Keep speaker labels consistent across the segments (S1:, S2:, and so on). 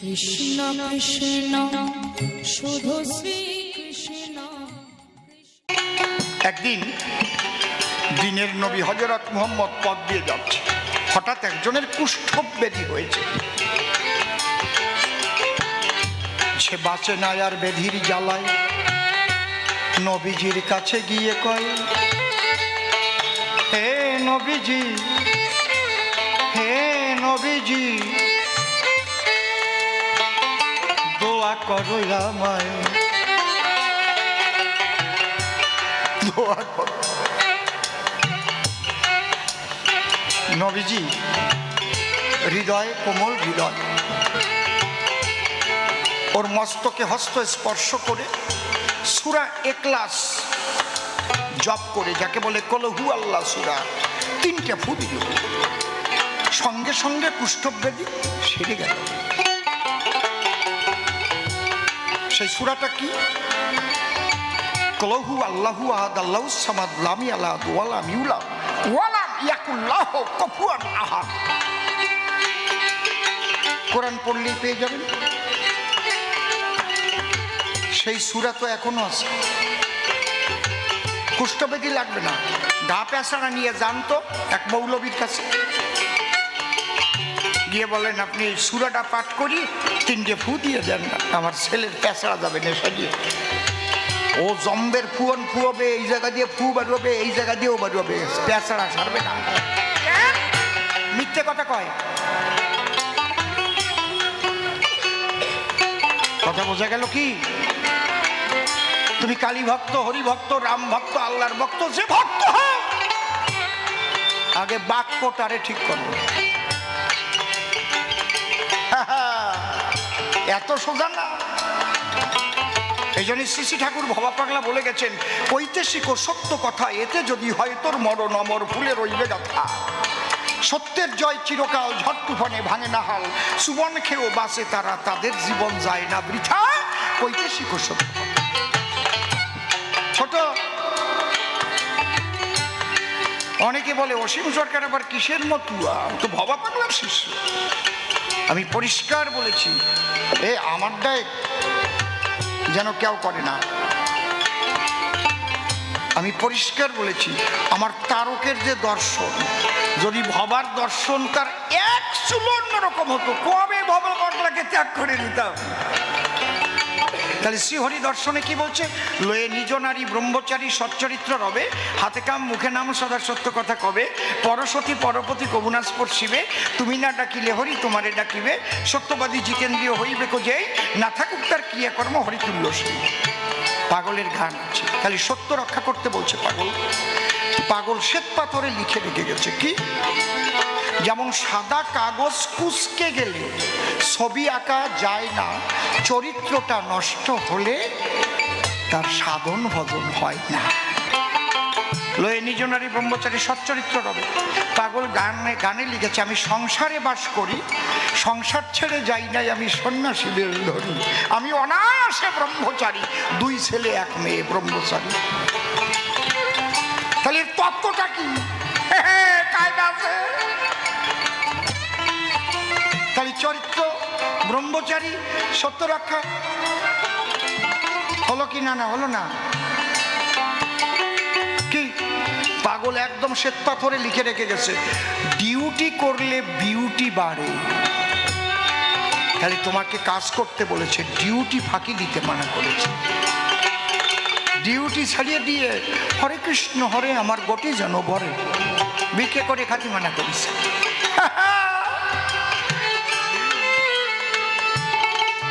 S1: কৃষ্ণ কৃষ্ণ, শুধু শ্রী কৃষ্ণ
S2: একদিন দিনের নবী হজরত মোহাম্মদ পদ দিয়ে যাচ্ছে। হঠাৎ একজনের কুষ্ঠব ব্যাধি হয়েছে। সে বাঁচে না আর বেধির জ্বালায়। নবীজির কাছে গিয়ে কয়, হে নবীজি হে নবীজি দোয়া করো আমায় দোয়া করো। নবীজি, হৃদয়, কোমল হৃদয়। ওর মস্তকে হস্ত স্পর্শ করে সুরা একলাস জপ করে, যাকে বলে কলহু আল্লাহ সুরা, তিনটে ফু দিল সঙ্গে সঙ্গে কুষ্ঠব্যাধি সেরে গেল। সেই সুরাটা কি? কলহু আল্লাহু আহাদ আল্লাহু সামাদ লামি আল্লাহ ওয়ালাম ইউলাম ওয়ালাম ইয়াকুল্লাহ কফুয়ান আহাদ। কোরআন পড়লেই পেয়ে যাবেন। সেই সুরা তো এখনও আছে। কুষ্ঠবেদী লাগবে না। গা পেঁচারা নিয়ে জানতো এক মৌলবীর কাছে। গিয়ে বলেন, আপনি এই সুরাটা পাঠ করি, তিনটে ফু দিয়ে দেন আমার ছেলের পেঁচারা যাবে নেশা দিয়ে। ও জম্বের ফুয়ন ফুয়াবে, এই জায়গা দিয়ে ফু বাড়বে এই জায়গা দিয়েও বাড়বে পেঁচারা সারবে না। মিথ্যে কথা কয়। কথা বোঝা গেল কি? তুমি কালী ভক্ত, হরি ভক্ত, রাম ভক্ত, আল্লাহর ভক্ত, যে ভক্ত আগে বাক্যটারে ঠিক করো। এত সোজা না। এই জন্য শ্রী ঠাকুর ভবা পাগলা বলে গেছেন ও সত্য কথা, এতে যদি হয় তোর মরণ অমর ফুলে রইবে গাথা সত্যের জয় চিরকাল ঝড় তুফানে ভাঙে না হাল সুবন খেয়েও বাসে তারা, তাদের জীবন যায় না বৃথা। ও সত্য ছোট, অনেকে বলে অসীম সরকার আবার কিসের মতুয়া? তো ভবা পাগলার শিষ্য। আমি পরিষ্কার বলেছি, এ আমার দায় যেন কেউ করে না। আমি পরিষ্কার বলেছি, আমার তারকের যে দর্শন, যদি ভবার দর্শন তার এক সুবর্ণ রকম হতো, কবে ভবা ত্যাগ করে নিতাম তাহলে শ্রীহরি দর্শনে কি বলছে? লয়ে নিজ নারী ব্রহ্মচারী সচ্চরিত্র রবে, হাতে কাম মুখে নাম সদা সত্য কথা কবে, পরশতী পরপতি কবুনা স্পর্শিবে তুমি না ডাকিলে হরি, তোমারে ডাকিবে, সত্যবাদী জিতেন্দ্রীয় হইবে যেই না থাকুক তার ক্রিয়াকর্ম হরিতুল্য শিব। পাগলের গান আছে, খালি সত্য রক্ষা করতে বলছে পাগল। পাগল শ্বেত পাথরে লিখে রেখে গেছে, কি? যেমন সাদা কাগজ কুচকে গেলে ছবি আঁকা যায় না, চরিত্রটা নষ্ট হলে তার সাধন ভজন হয় না। লয়ে নিজ নারী ব্রহ্মচারী সচ্চরিত্র রবে। পাগল গানে গানে লিখেছে, আমি সংসারে বাস করি, সংসার ছেড়ে যাই নাই, আমি সন্ন্যাসী বেল ধরি। আমি অনায়াসে ব্রহ্মচারী, দুই ছেলে, এক মেয়ে ব্রহ্মচারী। তাহলে তত্ত্বটা কি? আছে তাহলে চরিত্র, ব্রহ্মচারী, সত্য রক্ষা। হলো কি না না, হলো না। কি? পাগল একদম শ্বেত পাথরে লিখে রেখে গেছে। ডিউটি করলে বিউটি বাড়ে। তাহলে তোমাকে কাজ করতে বলেছে, ডিউটি ফাঁকি দিতে মানা করেছে। ডিউটি ছাড়িয়ে দিয়ে হরে কৃষ্ণ, হরে আমার গতি যেন বরে। বিকে করে খাতি মানা করেছে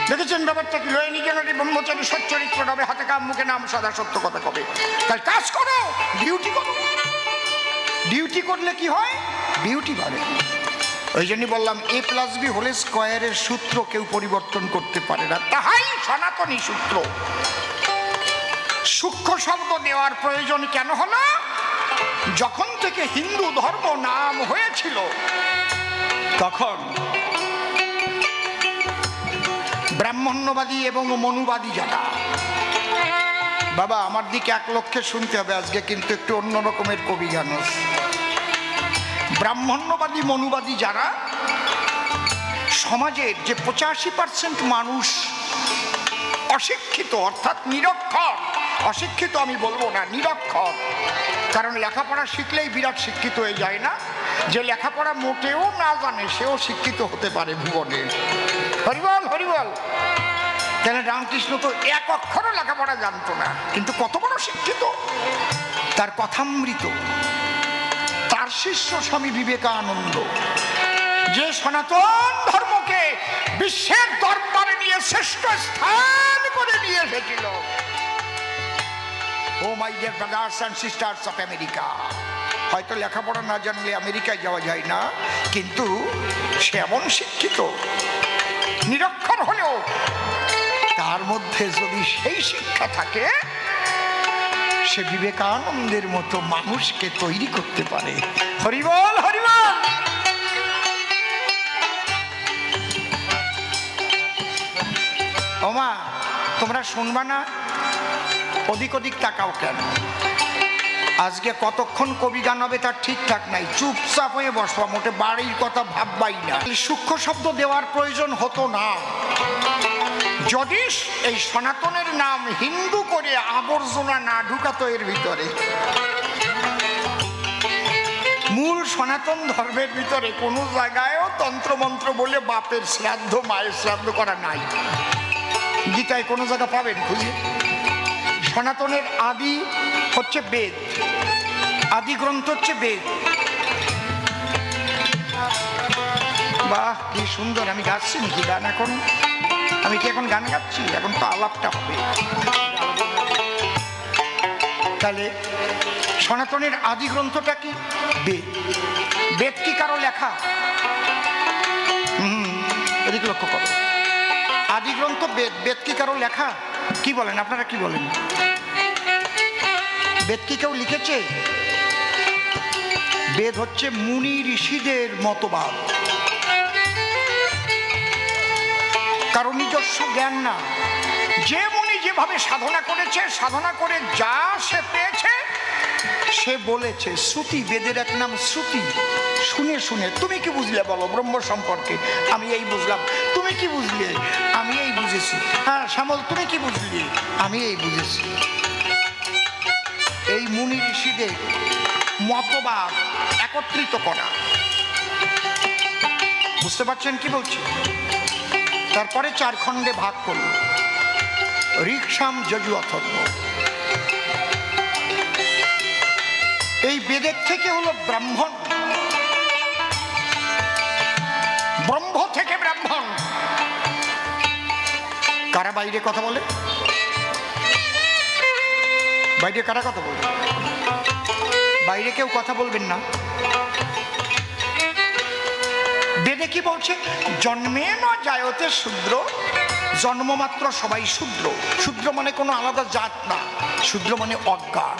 S2: দেখেছেন ব্যাপারটা কি? লয়ে নিজে নারী ব্রহ্মচারী সচ্চরিত্র রবে হাতে কাম মুখে নাম সদা সত্য কথা কবে? তাই কাজ করো, ডিউটি করো। ডিউটি করলে কি হয়? ডিউটি বাড়ে। ওই জন্যই বললাম, এ প্লাস বি হলে স্কোয়ারের সূত্র কেউ পরিবর্তন করতে পারে না। তাহাই সনাতনী সূত্র। সূক্ষ্ম শব্দ দেওয়ার প্রয়োজন কেন হলো? যখন থেকে হিন্দু ধর্ম নাম হয়েছিল, তখন ব্রাহ্মণ্যবাদী এবং মনুবাদী যারা, বাবা, আমার দিকে এক লক্ষ্যে শুনতে হবে আজকে, কিন্তু একটু অন্য রকমের কবি গান ব্রাহ্মণ্যবাদী, মনুবাদী যারা, সমাজের যে পঁচাশি পার্সেন্ট মানুষ অশিক্ষিত, অর্থাৎ নিরক্ষর অশিক্ষিত আমি বলব না, নিরক্ষর। কারণ লেখাপড়া শিখলেই বিরাট শিক্ষিত হয়ে যায় না? যে লেখাপড়া মোটেও না জানে, সেও শিক্ষিত হতে পারে ভুবনে। হরিবল হরিবল তাহলে রামকৃষ্ণ তো এক অক্ষরও লেখাপড়া জানতো না, কিন্তু কত বড় শিক্ষিত। তার কথামৃত, তার শিষ্য স্বামী বিবেকানন্দ, যে সনাতন ধর্মকে বিশ্বের দরবারে নিয়ে শ্রেষ্ঠ স্থান করে নিয়ে এসেছিল। ও my dear brothers and sisters of America হয়তো লেখাপড়া না জানলে আমেরিকায় যাওয়া যায় না, কিন্তু সে এমন শিক্ষিত, নিরক্ষর হলেও তার মধ্যে যদি সেই শিক্ষা থাকে, সে বিবেকানন্দের মতো মানুষকে তৈরি করতে পারে। হরিবল হরিবল! ওমা, তোমরা শুনবা না? ওদিক ওদিক তাকাও কেন? আজকে কতক্ষণ কবি গান হবে তার ঠিকঠাক নাই? চুপচাপ হয়ে বসবা মোটে বাড়ির কথা ভাববাই না। এই সূক্ষ্ম শব্দ দেওয়ার প্রয়োজন হতো না। যদি এই সনাতনের নাম হিন্দু করে আবর্জনা না ঢুকাতো এর ভিতরে। মূল সনাতন ধর্মের ভিতরে কোনো জায়গায়ও তন্ত্রমন্ত্র বলে বাপের শ্রাদ্ধ, মায়ের শ্রাদ্ধ করা নাই। গীতায় কোনো জায়গা পাবেন খুঁজে? সনাতনের আদি হচ্ছে বেদ। আদি গ্রন্থ হচ্ছে বেদ। বাহ, কি সুন্দর, আমি গাচ্ছি নাকি? গান এখন, আমি কি এখন গান গাচ্ছি? এখন তো আলাপটা হবে। তাহলে সনাতনের আদি গ্রন্থটা কি? বেদ। বেদ কি কারও লেখা? হুম, এদিকে লক্ষ্য করো। আদি গ্রন্থ বেদ। বেদ কি কারও লেখা? কি বলেন, আপনারা কি বলেন? বেদ কি কেউ লিখেছে? বেদ হচ্ছে মুনি ঋষিদের মতবাদ। কারও নিজস্ব জ্ঞান না। যে মুনি যেভাবে সাধনা করেছে, সাধনা করে যা সে পেয়েছে, সে বলেছে, শ্রুতি, বেদের এক নাম শ্রুতি। শুনে শুনে, তুমি কি বুঝলে বলো ব্রহ্ম সম্পর্কে? আমি এই বুঝলাম। তুমি কি বুঝলে? আমি এই বুঝেছি। হ্যাঁ শ্যামল, তুমি কি বুঝলি? আমি এই বুঝেছি। মুনি ঋষিদের মতবাদ একত্রিত করা। বুঝতে পারছেন কি বলছি? তারপরে চার খণ্ডে ভাগ করল রিক্সাম যজু অথর্ব। এই বেদের থেকে হলো ব্রাহ্মণ। ব্রহ্ম থেকে ব্রাহ্মণ। কারা বাইরে কথা বলে? বাইরে কারা কথা বলে? বাইরে কেউ কথা বলবেন না। বেদে কি বলছে? জন্মে না জায়তে শূদ্র জন্মমাত্র সবাই শূদ্র। শূদ্র মানে কোনো আলাদা জাত না, শূদ্র মানে অজ্ঞান।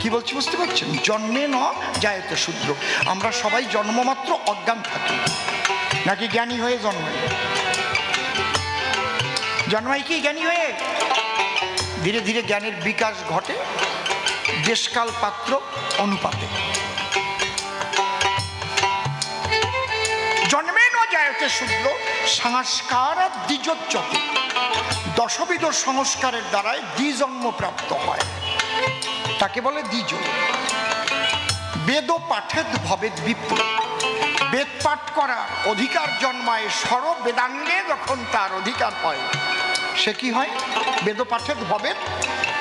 S2: কি বলছি বুঝতে পারছেন? জন্মে ন জায়তে শূদ্র। আমরা সবাই জন্মমাত্র অজ্ঞান থাকি। নাকি জ্ঞানী হয়ে জন্মাই? জন্মাই কি জ্ঞানী হয়ে? ধীরে ধীরে জ্ঞানের বিকাশ ঘটে। দেশকাল পাত্র অনুপাতে। জন্মে ন জায়তে শূদ্র সংস্কার দ্বিজোচ্চতে দশবিধ সংস্কারের দ্বারাই দ্বিজন্ম প্রাপ্ত হয়। তাকে বলে দ্বিজ। বেদ পাঠেদ ভবেদ বিপ্র বেদ পাঠ করার অধিকার জন্মায় সর বেদাঙ্গে যখন তার অধিকার হয়, সে কি হয়? বেদ পাঠেদ ভবেদ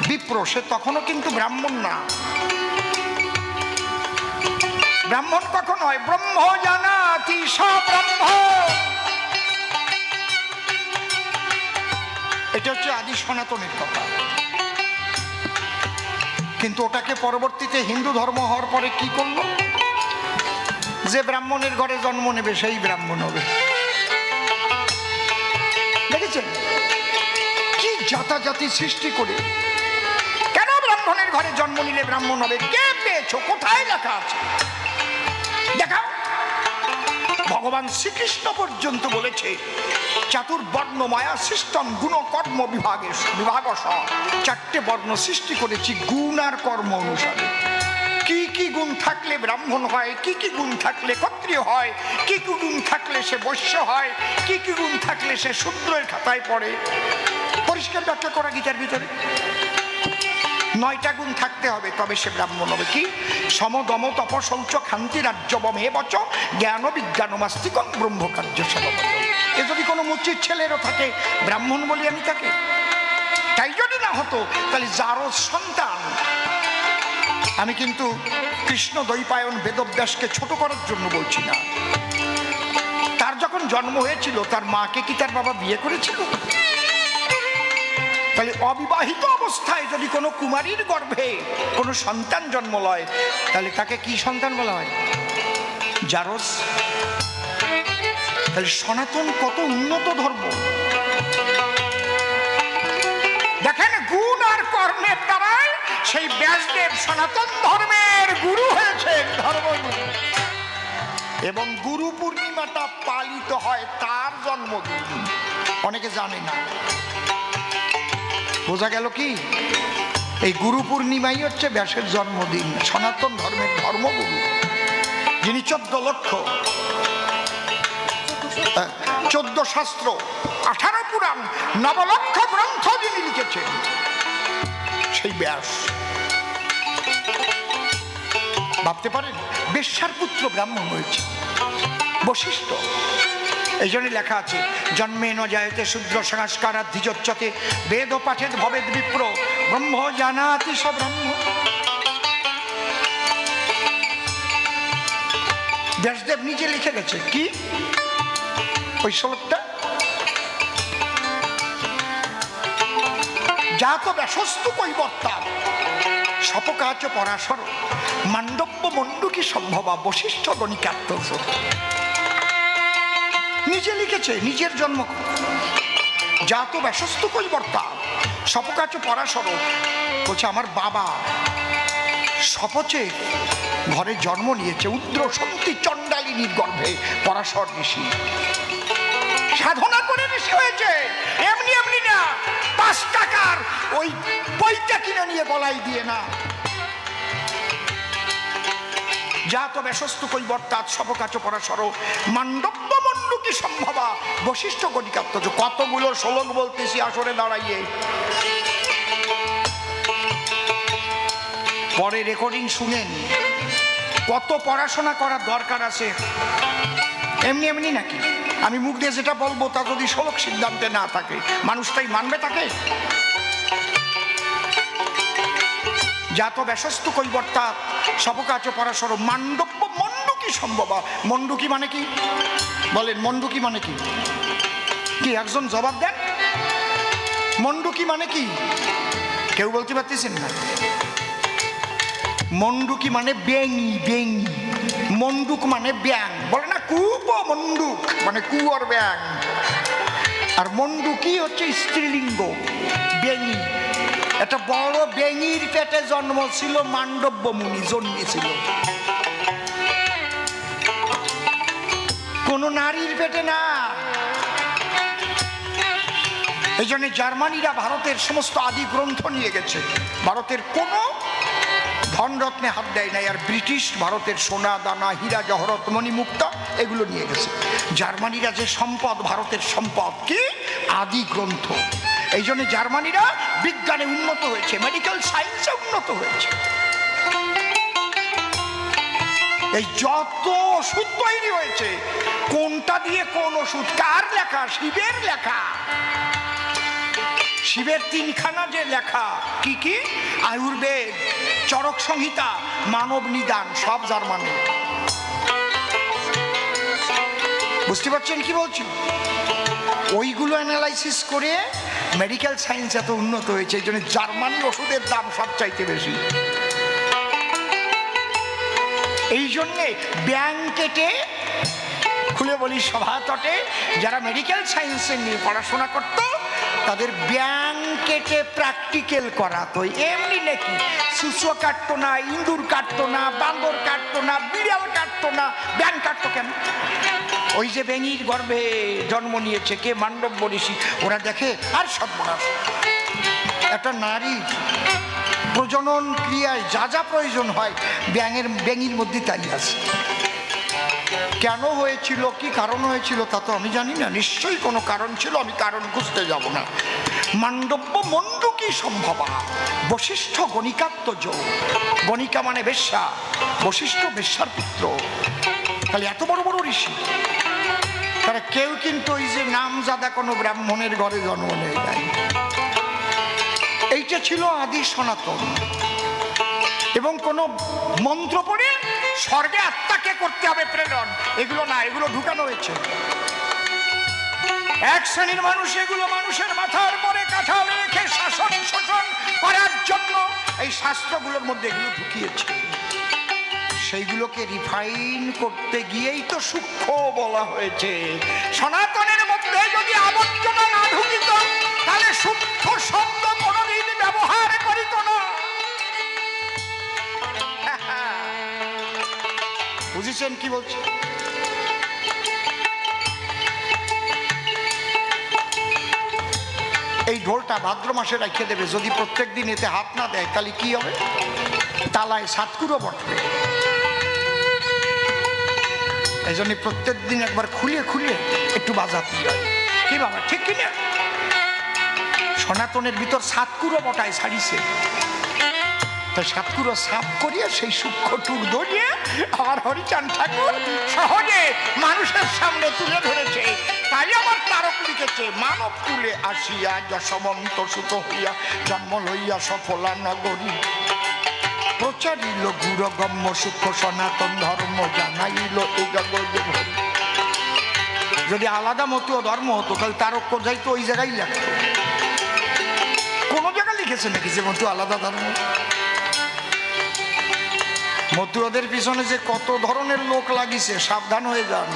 S2: বিপ্র, সে তখনও কিন্তু ব্রাহ্মণ না। ব্রাহ্মণ কখন হয় ব্রহ্ম জানাতি ব্রহ্ম। এটা হচ্ছে আদি সনাতনের কথা। কিন্তু ওটাকে পরবর্তীতে হিন্দু ধর্ম হওয়ার পরে কি করল? যে ব্রাহ্মণের ঘরে জন্ম নেবে, সেই ব্রাহ্মণ হবে। জাতাজাতি সৃষ্টি করে। কেন ব্রাহ্মণের ঘরে জন্ম নিলে ব্রাহ্মণ হবে? কে পেয়েছ? কোথায় লেখা আছে? দেখাও। ভগবান শ্রীকৃষ্ণ পর্যন্ত বলেছে, চাতুর্বর্ণ মায়া সিস্টেম গুণ কর্ম বিভাগে বিভাগ চারটে বর্ণ সৃষ্টি করেছি গুণ আর কর্ম অনুসারে। কি কি গুণ থাকলে ব্রাহ্মণ হয়? কি কি গুণ থাকলে ক্ষত্রিয় হয়? কি কি গুণ থাকলে সে বৈশ্য হয়? কি কি গুণ থাকলে সে শূদ্রের খাতায় পড়ে? পরিষ্কার ব্যাখ্যা করা গীতার ভিতরে। নয়টা গুণ থাকতে হবে, তবে সে ব্রাহ্মণ হবে কি? সমদম তপ শৌচ খান্তি রাজ্যবম হে বচ, জ্ঞান বিজ্ঞান মাস্তিকং ব্রহ্মকার্য সবম এ যদি কোনো মুচির ছেলেরও থাকে, ব্রাহ্মণ বলি আমি তাকে। তাই যদি না হতো, তাহলে যারও সন্তান। আমি কিন্তু কৃষ্ণ দৈপায়ন বেদব্যাসকে ছোট করার জন্য বলছি না। তার যখন জন্ম হয়েছিল, তার মাকে কি তার বাবা বিয়ে করেছিল? তাহলে অবিবাহিত অবস্থায় যদি কোনো কুমারীর গর্ভে কোনো সন্তান জন্ম লয়, তাহলে তাকে কি সন্তান বলা হয়? জারস। তাহলে সনাতন কত উন্নত ধর্ম। দেখেন গুণ আর কর্মের দ্বারাই সেই ব্যাসদেব সনাতন ধর্মের গুরু হয়েছেন ধর্মগুরু। এবং গুরু পূর্ণিমাটা পালিত হয় তার জন্মদিন। অনেকে জানে না। বোঝা গেল কি? এই গুরু পূর্ণিমাই হচ্ছে ব্যাসের জন্মদিন, সনাতন ধর্মের ধর্মগুরু, যিনি চোদ্দ লক্ষ চোদ্দ শাস্ত্র, আঠারো পুরাণ নবলক্ষ গ্রন্থ যিনি লিখেছেন, সেই ব্যাস। ভাবতে পারেন, বেশ্যার পুত্র ব্রাহ্মণ হয়েছে, বশিষ্ঠ। এই জন্য লেখা আছে, জন্মে ন জায়তে শূদ্র সংস্কার দ্বিজোচ্চতে বেদ পাঠেদ ভবেদ বিপ্র, ব্রহ্ম জানাতি স ব্রহ্ম ব্যাসদেব নিজে লিখে গেছে। কি? ওই শ্লোকটা? যা তো ব্যাসস্তু কৈবর্তার সপকাচ পরাশর মান্ডব্য মণ্ডুকি সম্ভবা, বশিষ্ঠ গণিকাত্ম নিজে লিখেছে, নিজের জন্ম জাত ব্যসস্ত কৈবর্তা সপকাচ পরাশর, বলছে আমার বাবা। সপচে ঘরে জন্ম নিয়েছে উদ্র শক্তি চণ্ডালিনীর গর্ভে, পরাশর ঋষি। সাধনা করে ঋষি হয়েছে, এমনি এমনি না, পাঁচ টাকার ওই বইটা কিনে নিয়ে গলায় দিয়ে না। যা জাত ব্যসস্ত কৈবর্তাৎ সপকাচ পরাশর মান্ডব্য মণ্ডুকি সম্ভবা? বশিষ্ঠ গণিকাত্ম কতগুলো শ্লোক বলতেছি আসরে দাঁড়াইয়ে। পরে রেকর্ডিং শুনেন, কত পড়াশোনা করার দরকার আছে? এমনি এমনি নাকি? আমি মুখ দিয়ে যেটা বলব তা যদি শ্লোক সিদ্ধান্তে না থাকে, মানুষটাই মানবে তাকে? জাত ব্যসস্ত কৈবর্তা সবকাচ পরাশর মান্ডব্য মণ্ডুকি সম্ভবা? মণ্ডুকি মানে কি? বলেন মণ্ডুকি মানে কি? কি, একজন জবাব দেন? মন্ডুকি মানে কি? কেউ বলতে পারতেছেন না। মন্ডুকি মানে বেঙি বেঙি? মন্ডুক মানে ব্যাং বলে না, কূপ মন্ডুক মানে কুয়োর ব্যাং আর মন্ডুকি হচ্ছে স্ত্রীলিঙ্গ? বেঙি। একটা বড় বেঙির পেটে জন্ম ছিল মান্ডব্য মুনি জন্মেছিল। কোন নারীর পেটে না। এই জন্য জার্মানিরা ভারতের সমস্ত আদি গ্রন্থ নিয়ে গেছে। ভারতের কোনো ধনরত্নে হাত দেয় নাই, আর ব্রিটিশ ভারতের সোনা, দানা, হীরা, জহরত, মণিমুক্তা এগুলো নিয়ে গেছে। জার্মানিরা যে সম্পদ, ভারতের সম্পদ কি? আদি গ্রন্থ। এই জন্য জার্মানিরা বিজ্ঞানে উন্নত হয়েছে, মেডিকেল সায়েন্সে উন্নত হয়েছে। এই যত ওষুধ তৈরি হয়েছে, কোনটা দিয়ে কোন ওষুধ, কার লেখা? শিবের লেখা। শিবের তিনখানা যে লেখা, কি কি? আয়ুর্বেদ, চরক সংহিতা, মানব নিদান, সব জার্মানি। বুঝতে পারছেন কি বলছি? ওইগুলো অ্যানালাইসিস করে মেডিকেল সায়েন্স এত উন্নত হয়েছে, এই জন্য জার্মানি ওষুধের দাম সব চাইতে বেশি। এই জন্যে ব্যাংকেটে, খুলে বলি সভাতটে, যারা মেডিকেল সায়েন্সের নিয়ে পড়াশোনা করত, তাদের ব্যাংকেটে প্র্যাকটিক্যাল করাতো। এমনি নাকি সুসো কাটতো না, ইঁদুর কাটতো না, বান্দর কাটতো না, বিড়াল কাটতো না ব্যাং কাটতো কেন? ওই যে বেঙির গর্ভে জন্ম নিয়েছে কে? মান্ডব ঋষি। ওরা দেখে আর সব একটা নারী প্রজনন ক্রিয়ায় যা যা প্রয়োজন হয়, ব্যাঙের, ব্যাঙির মধ্যে তাই আছে। কেন হয়েছিল, কি কারণ হয়েছিল তা তো আমি জানি না। নিশ্চয়ই কোনো কারণ ছিল, আমি কারণ খুঁজতে যাব না। মান্ডব্য মণ্ডুকি সম্ভবা বশিষ্ঠ গণিকাত্ম যোগ। গণিকা মানে বেশ্যা, বশিষ্ঠ বেশ্যার পুত্র। তাহলে এত বড় বড় ঋষি। তারা কেউ কিন্তু ওই যে নাম নামজাদা কোনো ব্রাহ্মণের ঘরে জন্ম নেয় এইটা ছিল আদি সনাতন। এবং কোন মন্ত্র পড়ে স্বর্গে আত্মাকে করতে হবে প্রেরণ। এগুলো না, এগুলো ঢুকানো হয়েছে। এক শ্রেণির মানুষ এগুলো মানুষের মাথার পরে কাঁঠাল রেখে শাসন শোষণ করার জন্য এই শাস্ত্রগুলোর মধ্যে এগুলো ঢুকিয়েছে। সেইগুলোকে রিফাইন করতে গিয়েই তো সূক্ষ্ম বলা হয়েছে। সনাতনের বুঝেছেন কি বলছি এই ঢোলটা ভাদ্র মাসে রেখে দেবে, যদি প্রত্যেক দিন এতে হাত না দেয়, তাহলে কি হবে? তালায় সাতকুরো বটবে এই জন্য প্রত্যেক দিন একবার খুলে খুলে একটু বাজাতে হয়। কি বাবা, ঠিক কি না? সনাতনের ভিতর সাতকুরো বটায় ছাড়িছে তাই সাতকুরো সাফ করিয়া সেই সূক্ষ্ম টুক ধরিয়ে আমার হরিচান ঠাকুর সহজে মানুষের সামনে তুলে ধরেছে। তাই আমার তারক লিখেছে, মানব কুলে আসিয়া যশবন্ত সুত হইয়া জন্ম লইয়া সফলা নগরী। প্রচারিল গুরগম্য সূক্ষ্ম সনাতন ধর্ম, জানাইল এই ভরি। যদি আলাদা মতো ধর্ম হতো, তাহলে তারক কোথায় তো ওই জায়গায় লাগতো কোনো জায়গায় লিখেছে নাকি যে মতো আলাদা ধর্ম? মতুয়াদের পিছনে যে কত ধরনের লোক লাগিছে, সাবধান হয়ে যান।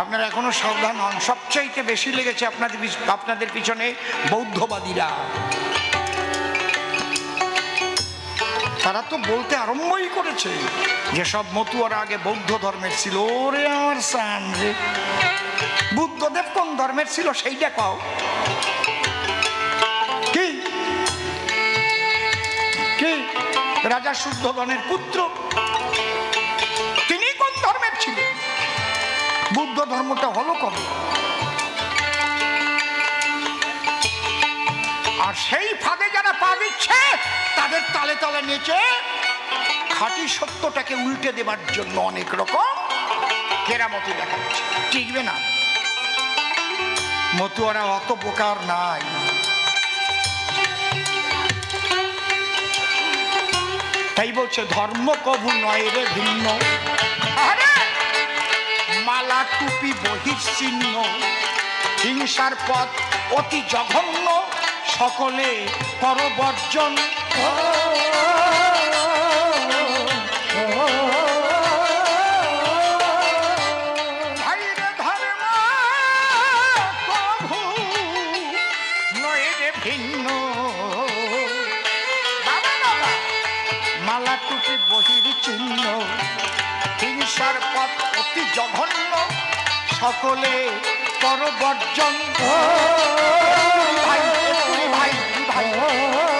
S2: আপনারা এখনও সাবধান হন। সবচাইতে বেশি লেগেছে আপনাদের আপনাদের পিছনে বৌদ্ধবাদীরা। তারা তো বলতে আরম্ভই করেছে যে সব মতুয়ারা আগে বৌদ্ধ ধর্মের ছিল। ওরে আমার সান রে। বুদ্ধদেব কোন ধর্মের ছিল সেইটা পাও কি? কি? রাজা শুদ্ধগণের পুত্র। তিনি কোন ধর্মের ছিলেন? বুদ্ধ ধর্মটা হলো কবে? আর সেই ফাঁদে যারা পা দিচ্ছে, তাদের তালে তালে নেচে খাঁটি সত্যটাকে উল্টে দেবার জন্য অনেক রকম কেরামতি দেখাচ্ছে। টিকবে না। মতুয়ারা অত বোকার নাই। তাই বলছে ধর্ম কবু নয় রে ভিন্ন মালা টুপি বহির্চিহ্ন হিংসার পথ অতি জঘন্য সকলে করবর্জন জঘন্য সকলে পরবর্জন। ভাই ভাই ভাই।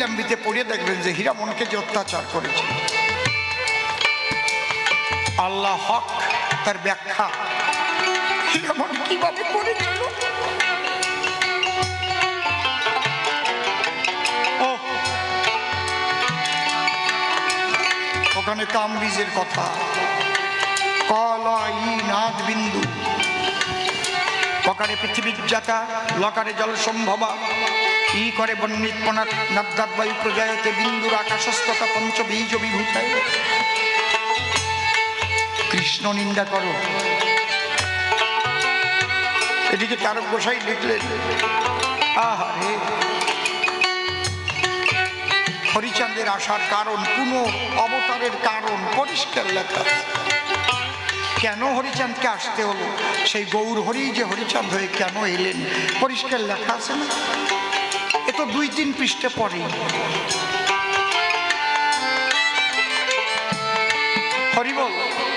S2: হরিলীলাম্বিতে পড়ে দেখবেন যে হীরামনকে যে অত্যাচার করেছে। আল্লাহ হক তার ব্যাখ্যা। হীরামন কীভাবে করেছিল ওখানে কামবিজের কথা। কলই নাদ বিন্দু। পকারে পৃথিবীর জাতা লকারে জল সম্ভবা ই করে বন্যিৎপনা নাদ্দাত বায়ু প্রজায়তে বিন্দুর আকাশস্ততা পঞ্চ বীজ বিভূতায় কৃষ্ণ নিন্দা করো। এদিকে তারক গোসাই লিখলেন, আহারে হরিচাঁদের আসার কারণ কোন অবতারের কারণ, পরিষ্কার লেখা। কেন হরিচাঁদকে আসতে হলো? সেই গৌর হরি যে হরিচাঁদ হয়ে কেন এলেন? পরিষ্কার লেখা আছে না? এ তো দুই তিন পৃষ্ঠে পরে হরি বল।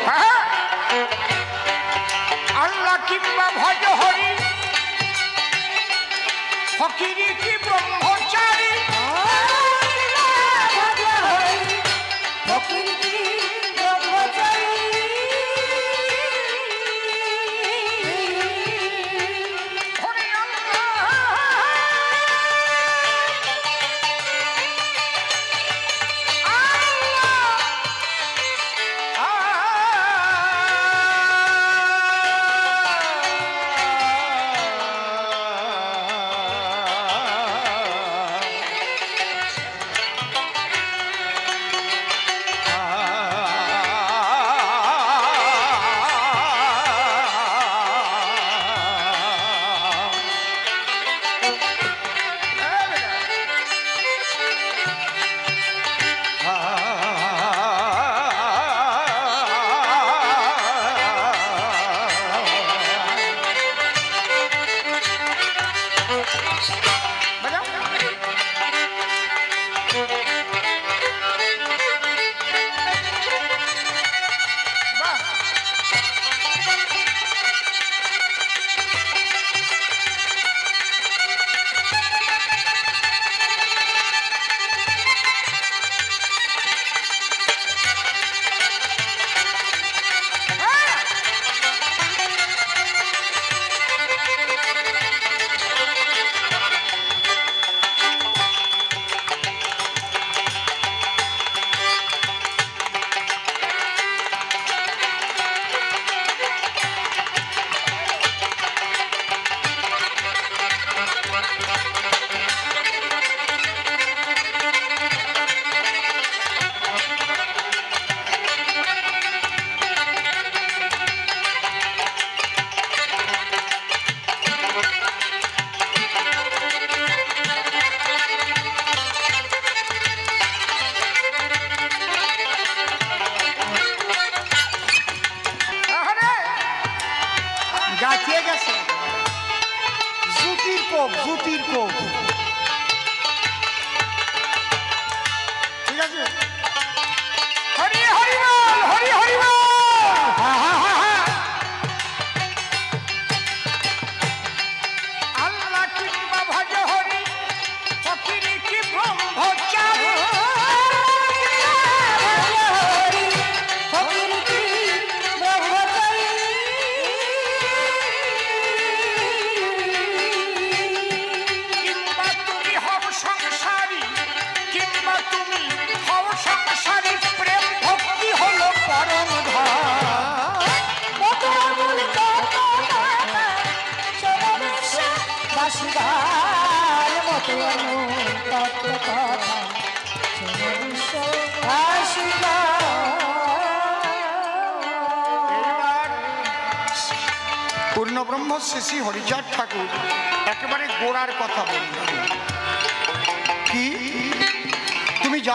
S2: হ্যাঁ। আল্লাহ কিংবা ভজ হরি ফকিরি কি ব্রহ্মচারী? Hari Thank you.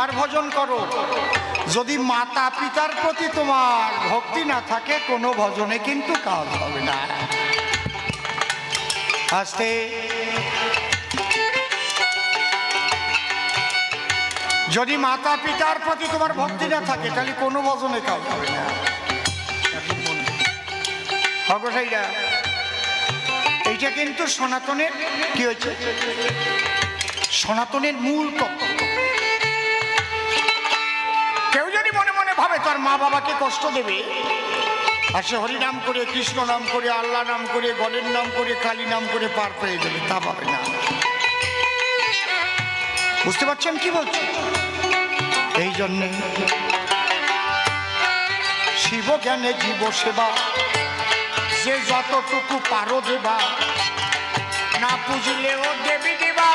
S2: তুমি যার ভজন করো। যদি মাতা পিতার প্রতি তোমার ভক্তি না থাকে, কোনো ভজনে কিন্তু কাজ হবে না। আস্তে। যদি মাতা পিতার প্রতি তোমার ভক্তি না থাকে, তাহলে কোনো ভজনে কাজ হবে না। হগসাইরা এইটা কিন্তু সনাতনের কি হয়েছে? সনাতনের মূল তত্ত্ব। তার মা বাবাকে কষ্ট দেবে। আর সে হরিনাম করে, কৃষ্ণ নাম করে আল্লাহ নাম করে, গণের নাম করে, কালী নাম করে পার পেয়ে দেবে তা পাবে না। বুঝতে পারছেন কি বলছি? এই জন্যে শিব জ্ঞানে জীব সেবা, যে যতটুকু পারো দেবা। না পুজলেও দেবী দেবা,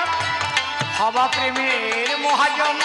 S2: হবা প্রেমের মহাজন।